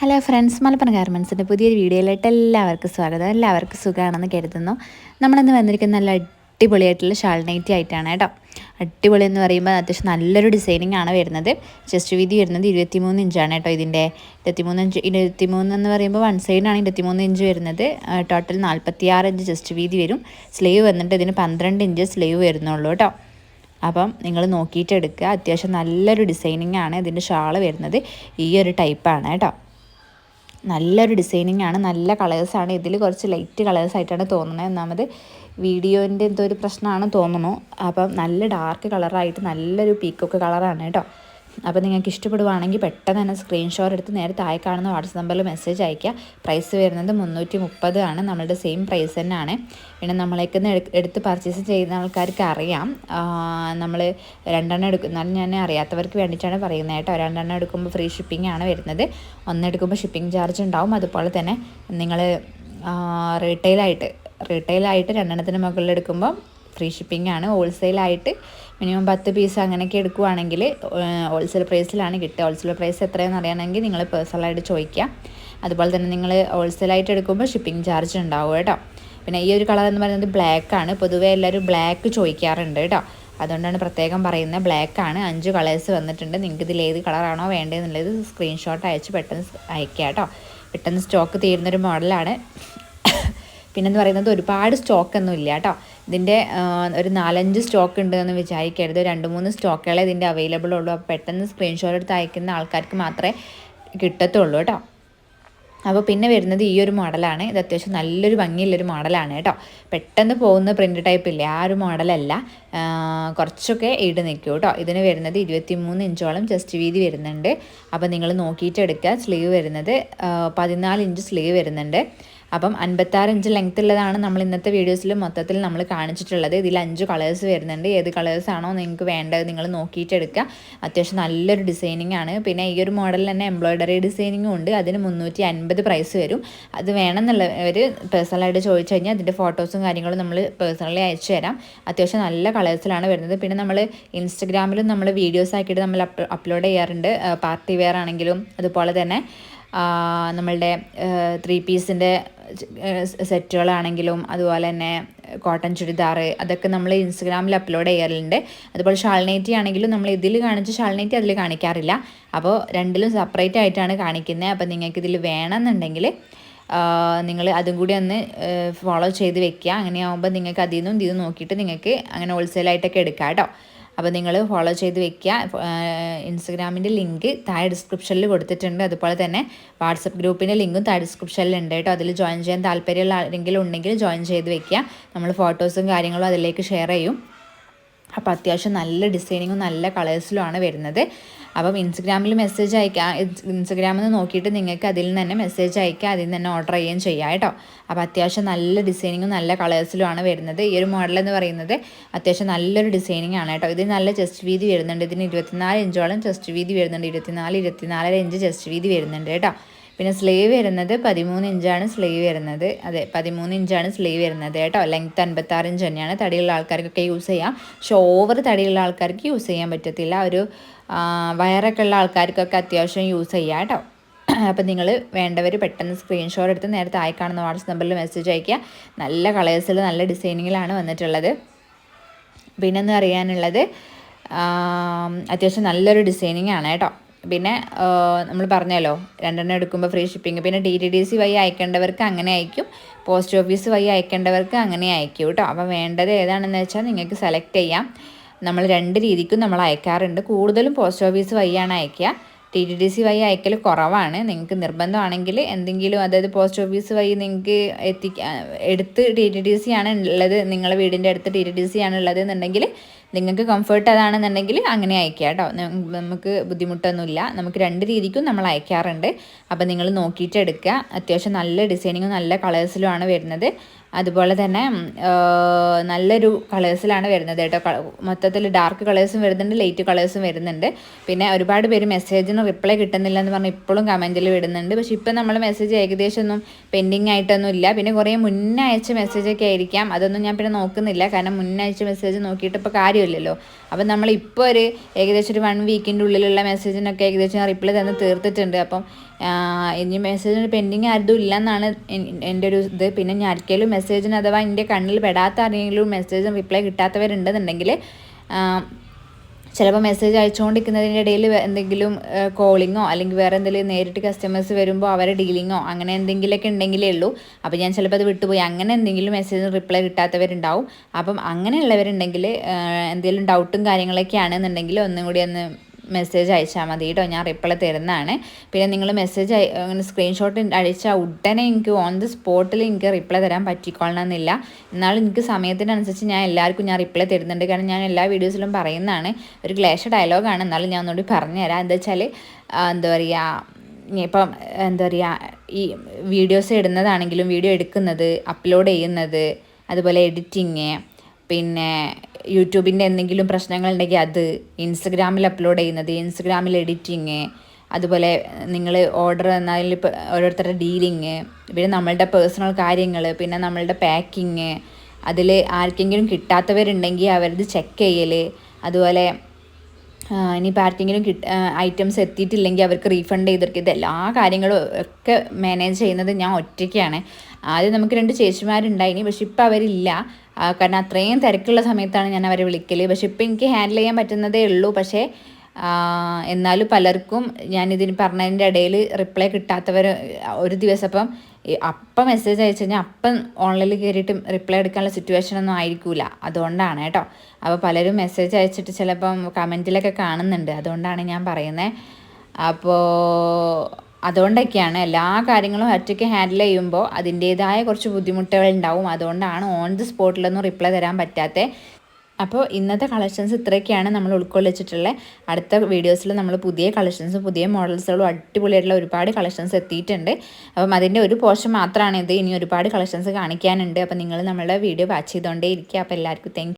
Hello friends Malappuram ഗാർമെൻസിന്റെ പുതിയൊരു വീഡിയോയിലായിട്ട് എല്ലാവർക്കും സ്വാഗതം. എല്ലാവർക്കും സുഖമാണെന്ന് കരുതുന്നു. നമ്മളിന്ന് വന്നിരിക്കുന്ന നല്ല അടിപൊളിയായിട്ടുള്ള ഷാൾ നൈറ്റി ആയിട്ടാണ് കേട്ടോ. അടിപൊളി എന്ന് പറയുമ്പോൾ അത്യാവശ്യം നല്ലൊരു ഡിസൈനിങ് ആണ് വരുന്നത്. ജസ്റ്റ് വീതി വരുന്നത് ഇരുപത്തിമൂന്ന് ഇഞ്ചാണ് കേട്ടോ ഇതിന്റെ. ഇരുപത്തിമൂന്ന് ഇഞ്ച് ഇരുപത്തിമൂന്ന് എന്ന് പറയുമ്പോൾ വൺ സൈഡാണ് ഇരുപത്തിമൂന്ന് ഇഞ്ച് വരുന്നത്. ടോട്ടൽ നാൽപ്പത്തിയാറ് ഇഞ്ച് ജസ്റ്റ് വീതി വരും. സ്ലീവ് വന്നിട്ട് ഇതിന് പന്ത്രണ്ട് ഇഞ്ച് സ്ലീവ് വരുന്നുള്ളൂ കേട്ടോ. അപ്പം നിങ്ങൾ നോക്കിയിട്ട് എടുക്കുക. അത്യാവശ്യം നല്ലൊരു ഡിസൈനിങ് ആണ് ഇതിന്റെ ഷാൾ വരുന്നത്. ഈ ഒരു ടൈപ്പാണ് കേട്ടോ. നല്ലൊരു ഡിസൈനിങ് ആണ് നല്ല കളേഴ്സാണ്. ഇതിൽ കുറച്ച് ലൈറ്റ് കളേഴ്സ് ആയിട്ടാണ് തോന്നുന്നത്. ഒന്നാമത് വീഡിയോന്റെ എന്തോ ഒരു പ്രശ്നമാണ് തോന്നുന്നു. അപ്പം നല്ല ഡാർക്ക് കളറായിട്ട് നല്ലൊരു പീക്കൊക്കെ കളറാണ് കേട്ടോ. അപ്പോൾ നിങ്ങൾക്ക് ഇഷ്ടപ്പെടുവാണെങ്കിൽ പെട്ടെന്ന് തന്നെ സ്ക്രീൻഷോട്ട് എടുത്ത് നേരെ താഴെ കാണുന്ന വാട്സപ്പ് നമ്പറിൽ മെസ്സേജ് അയയ്ക്കുക. പ്രൈസ് വരുന്നത് മുന്നൂറ്റി മുപ്പത് ആണ്. നമ്മളുടെ സെയിം പ്രൈസ് തന്നെയാണ്. പിന്നെ നമ്മളേക്ക് എടുത്ത് പർച്ചേസ് ചെയ്യുന്ന ആൾക്കാർക്ക് അറിയാം. നമ്മൾ രണ്ടെണ്ണം എടുക്കും. എന്നാലും ഞാൻ അറിയാത്തവർക്ക് വേണ്ടിയിട്ടാണ് പറയുന്നത് കേട്ടോ. രണ്ടെണ്ണം എടുക്കുമ്പോൾ ഫ്രീ ഷിപ്പിംഗ് ആണ് വരുന്നത്. ഒന്നെടുക്കുമ്പോൾ ഷിപ്പിംഗ് ചാർജ് ഉണ്ടാവും. അതുപോലെ തന്നെ നിങ്ങൾ റീറ്റെയിലായിട്ട് റീറ്റെയിലായിട്ട് രണ്ടെണ്ണത്തിന് മുകളിൽ എടുക്കുമ്പോൾ ഫ്രീ ഷിപ്പിംഗ് ആണ്. ഹോൾസെയിലായിട്ട് മിനിമം പത്ത് പീസ് അങ്ങനെയൊക്കെ എടുക്കുവാണെങ്കിൽ ഹോൾസെയിൽ പ്രൈസിലാണ് കിട്ടുക. ഹോൾസെയിൽ പ്രൈസ് എത്രയാണെന്ന് അറിയണമെങ്കിൽ നിങ്ങൾ പേഴ്സണലായിട്ട് ചോദിക്കുക. അതുപോലെ തന്നെ നിങ്ങൾ ഹോൾസെയിലായിട്ട് എടുക്കുമ്പോൾ ഷിപ്പിംഗ് ചാർജ് ഉണ്ടാവും കേട്ടോ. പിന്നെ ഈ ഒരു കളർ എന്ന് പറയുന്നത് ബ്ലാക്ക് ആണ്. പൊതുവേ എല്ലാവരും ബ്ലാക്ക് ചോദിക്കാറുണ്ട് കേട്ടോ. അതുകൊണ്ടാണ് പ്രത്യേകം പറയുന്നത്. ബ്ലാക്ക് ആണ്. അഞ്ച് കളേഴ്സ് വന്നിട്ടുണ്ട്. നിങ്ങൾക്ക് ഇതിൽ ഏത് കളറാണോ വേണ്ടതെന്നുള്ളത് സ്ക്രീൻഷോട്ട് അയച്ച് പെട്ടെന്ന് അയക്കുക കേട്ടോ. പെട്ടെന്ന് സ്റ്റോക്ക് തീരുന്നൊരു മോഡലാണ് പിന്നെന്ന് പറയുന്നത് ഒരുപാട് സ്റ്റോക്കൊന്നും ഇല്ല കേട്ടോ ഇതിന്റെ ഒരു നാലഞ്ച് സ്റ്റോക്ക് ഉണ്ട് എന്ന് വിചാരിക്കരുത്. രണ്ട് മൂന്ന് സ്റ്റോക്കുകളെ ഇതിന്റെ അവൈലബിൾ ഉള്ളൂ. അപ്പോൾ പെട്ടെന്ന് സ്ക്രീൻഷോട്ട് എടുത്ത് അയക്കുന്ന ആൾക്കാർക്ക് മാത്രമേ കിട്ടത്തുള്ളൂ കേട്ടോ. അപ്പോൾ പിന്നെ വരുന്നത് ഈ ഒരു മോഡലാണ്. ഇത് അത്യാവശ്യം നല്ലൊരു ഭംഗിയുള്ളൊരു മോഡലാണ് കേട്ടോ. പെട്ടെന്ന് പോകുന്ന പ്രിന്റ് ടൈപ്പ് ഇല്ല? ആ ഒരു മോഡലല്ല. കുറച്ചൊക്കെ ഈട് നിൽക്കും കേട്ടോ. ഇതിന് വരുന്നത് ഇരുപത്തി മൂന്ന് ഇഞ്ചോളം ജസ്റ്റ് വീതി വരുന്നുണ്ട്. അപ്പോൾ നിങ്ങൾ നോക്കിയിട്ട് എടുക്കുക. സ്ലീവ് വരുന്നത് പതിനാല് ഇഞ്ച് സ്ലീവ് വരുന്നുണ്ട്. അപ്പം അൻപത്താറ് ഇഞ്ച് ലെങ്ത് ഉള്ളതാണ് നമ്മൾ ഇന്നത്തെ വീഡിയോസിൽ മൊത്തത്തിൽ നമ്മൾ കാണിച്ചിട്ടുള്ളത്. ഇതിൽ അഞ്ച് കളേഴ്സ് വരുന്നുണ്ട്. ഏത് കളേഴ്സാണോ നിങ്ങൾക്ക് വേണ്ടത് നിങ്ങൾ നോക്കിയിട്ട് എടുക്കുക. അത്യാവശ്യം നല്ലൊരു ഡിസൈനിങ് ആണ്. പിന്നെ ഈ ഒരു മോഡലിൽ തന്നെ എംബ്രോയ്ഡറി ഡിസൈനിങ്ങും ഉണ്ട്. അതിന് മുന്നൂറ്റി അൻപത് പ്രൈസ് വരും. അത് വേണമെന്നുള്ളവർ പേഴ്സണലായിട്ട് ചോദിച്ചു കഴിഞ്ഞാൽ അതിന്റെ ഫോട്ടോസും കാര്യങ്ങളും നമ്മൾ പേഴ്സണലി അയച്ചു തരാം. അത്യാവശ്യം നല്ല കളേഴ്സിലാണ് വരുന്നത്. പിന്നെ നമ്മൾ ഇൻസ്റ്റഗ്രാമിലും നമ്മൾ വീഡിയോസ് ആക്കിയിട്ട് നമ്മൾ അപ്ലോഡ് ചെയ്യാറുണ്ട്. പാർട്ടി വെയർ ആണെങ്കിലും അതുപോലെ തന്നെ നമ്മളുടെ ത്രീ പീസിന്റെ സെറ്റുകളാണെങ്കിലും അതുപോലെ തന്നെ കോട്ടൺ ചുരിദാർ അതൊക്കെ നമ്മൾ ഇൻസ്റ്റഗ്രാമിൽ അപ്ലോഡ് ചെയ്യാറുണ്ട് അതുപോലെ ഷാൾനൈറ്റി ആണെങ്കിലും നമ്മൾ ഇതിൽ കാണിച്ച് ഷാൾനൈറ്റി അതിൽ കാണിക്കാറില്ല. അപ്പോൾ രണ്ടിലും സെപ്പറേറ്റ് ആയിട്ടാണ് കാണിക്കുന്നത് അപ്പോൾ നിങ്ങൾക്ക് ഇതിൽ വേണമെന്നുണ്ടെങ്കിൽ നിങ്ങൾ അതും കൂടി ഒന്ന് ഫോളോ ചെയ്ത് വെക്കുക. അങ്ങനെയാകുമ്പോൾ നിങ്ങൾക്ക് അതിൽ നിന്നും ഇത് നോക്കിയിട്ട് നിങ്ങൾക്ക് അങ്ങനെ ഹോൾസെയിലായിട്ടൊക്കെ എടുക്കാം കേട്ടോ. അപ്പോൾ നിങ്ങൾ ഫോളോ ചെയ്ത് വെക്കുക ഇൻസ്റ്റഗ്രാമിന്റെ ലിങ്ക് താഴെ ഡിസ്ക്രിപ്ഷനിൽ കൊടുത്തിട്ടുണ്ട്. അതുപോലെ തന്നെ വാട്സപ്പ് ഗ്രൂപ്പിന്റെ ലിങ്കും താഴെ ഡിസ്ക്രിപ്ഷനിൽ ഉണ്ട് കേട്ടോ. അതിൽ ജോയിൻ ചെയ്യാൻ താല്പര്യമുള്ള ആരെങ്കിലും ഉണ്ടെങ്കിൽ ജോയിൻ ചെയ്ത് വെക്കുക നമ്മൾ ഫോട്ടോസും കാര്യങ്ങളും അതിലേക്ക് ഷെയർ ചെയ്യും. അപ്പോൾ അത്യാവശ്യം നല്ല ഡിസൈനിങ്ങും നല്ല കളേഴ്സിലുമാണ് വരുന്നത്. അപ്പം ഇൻസ്റ്റഗ്രാമിൽ മെസ്സേജ് അയക്കാം ഇൻസ്റ്റഗ്രാമിൽ നിന്ന് നോക്കിയിട്ട് നിങ്ങൾക്ക് അതിൽ നിന്ന് തന്നെ മെസ്സേജ് അയക്കുക അതിൽ നിന്ന് തന്നെ ഓർഡർ ചെയ്യുകയും ചെയ്യാം കേട്ടോ. അപ്പോൾ അത്യാവശ്യം നല്ല ഡിസൈനിങ്ങും നല്ല കളേഴ്സിലുമാണ് വരുന്നത്. ഈ ഒരു മോഡൽ എന്ന് പറയുന്നത് അത്യാവശ്യം നല്ലൊരു ഡിസൈനിങ് ആണ് കേട്ടോ. ഇത് നല്ല ചെസ്റ്റ് വീതി വരുന്നുണ്ട്. ഇതിന് ഇരുപത്തിനാല് ഇഞ്ചോളം ചെസ്റ്റ് വീതി വരുന്നുണ്ട്. ഇരുപത്തിനാല് ഇരുപത്തിനാലര ഇഞ്ച് ചെസ്റ്റ് വീതി വരുന്നുണ്ട് കേട്ടോ. പിന്നെ സ്ലീവ് വരുന്നത് പതിമൂന്ന് ഇഞ്ചാണ് സ്ലീവ് വരുന്നത്. അതെ പതിമൂന്ന് ഇഞ്ചാണ് സ്ലീവ് വരുന്നത് കേട്ടോ. ലെങ്ത്ത് അൻപത്താറ് ഇഞ്ച് തന്നെയാണ്. തടിയുള്ള ആൾക്കാർക്കൊക്കെ യൂസ് ചെയ്യാം. പക്ഷെ ഓവർ തടിയുള്ള ആൾക്കാർക്ക് യൂസ് ചെയ്യാൻ പറ്റത്തില്ല. ഒരു വയറൊക്കെ ഉള്ള ആൾക്കാർക്കൊക്കെ അത്യാവശ്യം യൂസ് ചെയ്യാം കേട്ടോ. അപ്പം നിങ്ങൾ വേണ്ടവർ പെട്ടെന്ന് സ്ക്രീൻഷോട്ട് എടുത്ത് നേരത്തെ ആയി കാണുന്ന വാട്സപ്പ് നമ്പറിൽ മെസ്സേജ് അയയ്ക്കുക. നല്ല കളേഴ്സിൽ നല്ല ഡിസൈനിങ്ങിലാണ് വന്നിട്ടുള്ളത്. പിന്നെന്ന് അറിയാനുള്ളത് അത്യാവശ്യം നല്ലൊരു ഡിസൈനിങ് ആണ് കേട്ടോ. പിന്നെ നമ്മൾ പറഞ്ഞല്ലോ രണ്ടെണ്ണം എടുക്കുമ്പോൾ ഫ്രീ ഷിപ്പിംഗ് പിന്നെ ഡി ടി ഡി സി വഴി അയക്കേണ്ടവർക്ക് അങ്ങനെ അയക്കും. പോസ്റ്റ് ഓഫീസ് വഴി അയക്കേണ്ടവർക്ക് അങ്ങനെ അയക്കും കേട്ടോ. അപ്പോൾ വേണ്ടത് ഏതാണെന്ന് വെച്ചാൽ നിങ്ങൾക്ക് സെലക്ട് ചെയ്യാം. നമ്മൾ രണ്ട് രീതിക്കും നമ്മൾ അയക്കാറുണ്ട്. കൂടുതലും പോസ്റ്റ് ഓഫീസ് വഴിയാണ് അയക്കുക. ടി ടി ഡി സി വഴി അയക്കൽ കുറവാണ്. നിങ്ങൾക്ക് നിർബന്ധമാണെങ്കിൽ എന്തെങ്കിലും അതായത് പോസ്റ്റ് ഓഫീസ് വഴി നിങ്ങൾക്ക് എത്തിക്കാൻ എടുത്ത് ടി ടി ഡി സി ആണ് ഉള്ളത് നിങ്ങളുടെ വീടിന്റെ അടുത്ത് ടി ടി ഡി സി ആണ് ഉള്ളത് എന്നുണ്ടെങ്കിൽ നിങ്ങൾക്ക് കംഫർട്ട് അതാണെന്നുണ്ടെങ്കിൽ അങ്ങനെ അയക്കുക കേട്ടോ. നമുക്ക് ബുദ്ധിമുട്ടൊന്നുമില്ല. നമുക്ക് രണ്ട് രീതിക്കും നമ്മൾ അയക്കാറുണ്ട് അപ്പോൾ നിങ്ങൾ നോക്കിയിട്ട് എടുക്കുക. അത്യാവശ്യം നല്ല ഡിസൈനിങ്ങും നല്ല കളേഴ്സിലുമാണ് വരുന്നത്. അതുപോലെ തന്നെ നല്ലൊരു കളേഴ്സിലാണ് വരുന്നത് കേട്ടോ. മൊത്തത്തിൽ ഡാർക്ക് കളേഴ്സും വരുന്നുണ്ട് ലൈറ്റ് കളേഴ്സും വരുന്നുണ്ട്. പിന്നെ ഒരുപാട് പേര് മെസ്സേജിന് റിപ്ലൈ കിട്ടുന്നില്ല എന്ന് പറഞ്ഞ് ഇപ്പോഴും കമന്റിൽ വിടുന്നുണ്ട്. പക്ഷെ ഇപ്പം നമ്മൾ മെസ്സേജ് ഏകദേശം ഒന്നും പെൻഡിങ് ആയിട്ടൊന്നും ഇല്ല പിന്നെ കുറേ മുന്നേ അയച്ച മെസ്സേജൊക്കെ ആയിരിക്കാം. അതൊന്നും ഞാൻ പിന്നെ നോക്കുന്നില്ല. കാരണം മുന്നേ അയച്ച മെസ്സേജ് നോക്കിയിട്ട് ഇപ്പോൾ കാര്യമില്ലല്ലോ. അപ്പം നമ്മളിപ്പോൾ ഒരു ഏകദേശം ഒരു വൺ വീക്കിന്റെ ഉള്ളിലുള്ള മെസ്സേജിനൊക്കെ ഏകദേശം റിപ്ലൈ തന്ന് തീർത്തിട്ടുണ്ട്. അപ്പം ഇനി മെസ്സേജിന് പെൻഡിങ് ആരും ഇല്ലെന്നാണ് എന്റെ ഒരു ഇത്. പിന്നെ ഞാൻ ആർക്കെങ്കിലും മെസ്സേജിന് അഥവാ എന്റെ കണ്ണിൽ പെടാത്ത ആരെങ്കിലും മെസ്സേജും റിപ്ലൈ കിട്ടാത്തവരുണ്ടെന്നുണ്ടെങ്കിൽ ചിലപ്പോൾ മെസ്സേജ് അയച്ചുകൊണ്ടിരിക്കുന്നതിന്റെ ഇടയിൽ എന്തെങ്കിലും കോളിങ്ങോ അല്ലെങ്കിൽ വേറെ എന്തെങ്കിലും നേരിട്ട് കസ്റ്റമേഴ്സ് വരുമ്പോൾ അവരെ ഡീലിങ്ങോ അങ്ങനെ എന്തെങ്കിലുമൊക്കെ ഉണ്ടെങ്കിലേ ഉള്ളൂ. അപ്പോൾ ഞാൻ ചിലപ്പോൾ അത് വിട്ടുപോയി. അങ്ങനെ എന്തെങ്കിലും മെസ്സേജ് റിപ്ലൈ കിട്ടാത്തവരുണ്ടാവും. അപ്പം അങ്ങനെയുള്ളവരുണ്ടെങ്കിൽ എന്തെങ്കിലും ഡൗട്ടും കാര്യങ്ങളൊക്കെ ആണെന്നുണ്ടെങ്കിൽ ഒന്നും കൂടി ഒന്ന് മെസ്സേജ് അയച്ചാൽ മതി കേട്ടോ ഞാൻ റിപ്ലൈ തരുന്നതാണ്. പിന്നെ നിങ്ങൾ മെസ്സേജ് അങ്ങനെ സ്ക്രീൻഷോട്ട് അയച്ചാൽ ഉടനെ എനിക്ക് ഓൺ ദി സ്പോട്ടിൽ എനിക്ക് റിപ്ലൈ തരാൻ പറ്റിക്കൊള്ളണമെന്നില്ല എന്നാലും എനിക്ക് സമയത്തിനനുസരിച്ച് ഞാൻ എല്ലാവർക്കും ഞാൻ റിപ്ലൈ തരുന്നുണ്ട്. കാരണം ഞാൻ എല്ലാ വീഡിയോസിലും പറയുന്നതാണ്. ഒരു ക്ലേശ ഡയലോഗാണ് എന്നാലും ഞാൻ ഒന്നുകൂടി പറഞ്ഞുതരാം. എന്താ വെച്ചാൽ എന്താ പറയുക ഇപ്പം എന്താ പറയുക ഈ വീഡിയോസ് ഇടുന്നതാണെങ്കിലും വീഡിയോ എടുക്കുന്നത് അപ്ലോഡ് ചെയ്യുന്നത് അതുപോലെ എഡിറ്റിങ് പിന്നെ യൂട്യൂബിന്റെ എന്തെങ്കിലും പ്രശ്നങ്ങളുണ്ടെങ്കിൽ അത് ഇൻസ്റ്റഗ്രാമിൽ അപ്ലോഡ് ചെയ്യുന്നത് ഇൻസ്റ്റഗ്രാമിൽ എഡിറ്റിങ് അതുപോലെ നിങ്ങൾ ഓർഡർ തന്നതിൽ ഓരോരുത്തരുടെ ഡീലിങ് പിന്നെ നമ്മളുടെ പേഴ്സണൽ കാര്യങ്ങൾ പിന്നെ നമ്മളുടെ പാക്കിങ് അതിൽ ആർക്കെങ്കിലും കിട്ടാത്തവരുണ്ടെങ്കിൽ അവരത് ചെക്ക് ചെയ്യൽ. അതുപോലെ ഇനിയിപ്പോൾ ആർക്കെങ്കിലും കിട്ട ഐറ്റംസ് എത്തിയിട്ടില്ലെങ്കിൽ അവർക്ക് റീഫണ്ട് ചെയ്തെടുക്കുക എല്ലാ കാര്യങ്ങളും ഒക്കെ മാനേജ് ചെയ്യുന്നത് ഞാൻ ഒറ്റയ്ക്കാണ്. ആദ്യം നമുക്ക് രണ്ട് ചേച്ചിമാരുണ്ടായിനി പക്ഷെ ഇപ്പം അവരില്ല. കാരണം അത്രയും തിരക്കുള്ള സമയത്താണ് ഞാൻ അവരെ വിളിക്കൽ പക്ഷെ ഇപ്പം എനിക്ക് ഹാൻഡിൽ ചെയ്യാൻ പറ്റുന്നതേ ഉള്ളൂ. പക്ഷേ എന്നാലും പലർക്കും ഞാൻ ഇതിന് പറഞ്ഞതിന്റെ ഇടയിൽ റിപ്ലൈ കിട്ടാത്തവർ ഒരു ദിവസം അപ്പം അപ്പം മെസ്സേജ് അയച്ചു കഴിഞ്ഞാൽ അപ്പം ഓൺലൈനിൽ കയറിയിട്ട് റിപ്ലൈ എടുക്കാനുള്ള സിറ്റുവേഷൻ ഒന്നും ആയിരിക്കില്ല അതുകൊണ്ടാണ് കേട്ടോ. അപ്പോൾ പലരും മെസ്സേജ് അയച്ചിട്ട് ചിലപ്പം കമന്റിലൊക്കെ കാണുന്നുണ്ട്. അതുകൊണ്ടാണ് ഞാൻ പറയുന്നത് അപ്പോൾ അതുകൊണ്ടൊക്കെയാണ് എല്ലാ കാര്യങ്ങളും ഒറ്റയ്ക്ക് ഹാൻഡിൽ ചെയ്യുമ്പോൾ അതിന്റേതായ കുറച്ച് ബുദ്ധിമുട്ടുകൾ ഉണ്ടാവും. അതുകൊണ്ടാണ് ഓൺ ദി സ്പോട്ടിലൊന്നും റിപ്ലൈ തരാൻ പറ്റാത്തത് അപ്പോൾ ഇന്നത്തെ കളക്ഷൻസ് ഇത്രയൊക്കെയാണ് നമ്മൾ ഉൾക്കൊള്ളിച്ചിട്ടുള്ളത്. അടുത്ത വീഡിയോസിൽ നമ്മൾ പുതിയ കളക്ഷൻസ് പുതിയ മോഡൽസുകളും അടിപൊളിയായിട്ടുള്ള ഒരുപാട് കളക്ഷൻസ് എത്തിയിട്ടുണ്ട്. അപ്പം അതിന്റെ ഒരു പോർഷൻ മാത്രമാണ് ഇത് ഇനി ഒരുപാട് കളക്ഷൻസ് കാണിക്കാനുണ്ട്. അപ്പം നിങ്ങൾ നമ്മളുടെ വീഡിയോ വാച്ച് ചെയ്തുകൊണ്ടേ ഇരിക്കുക അപ്പോൾ എല്ലാവർക്കും താങ്ക്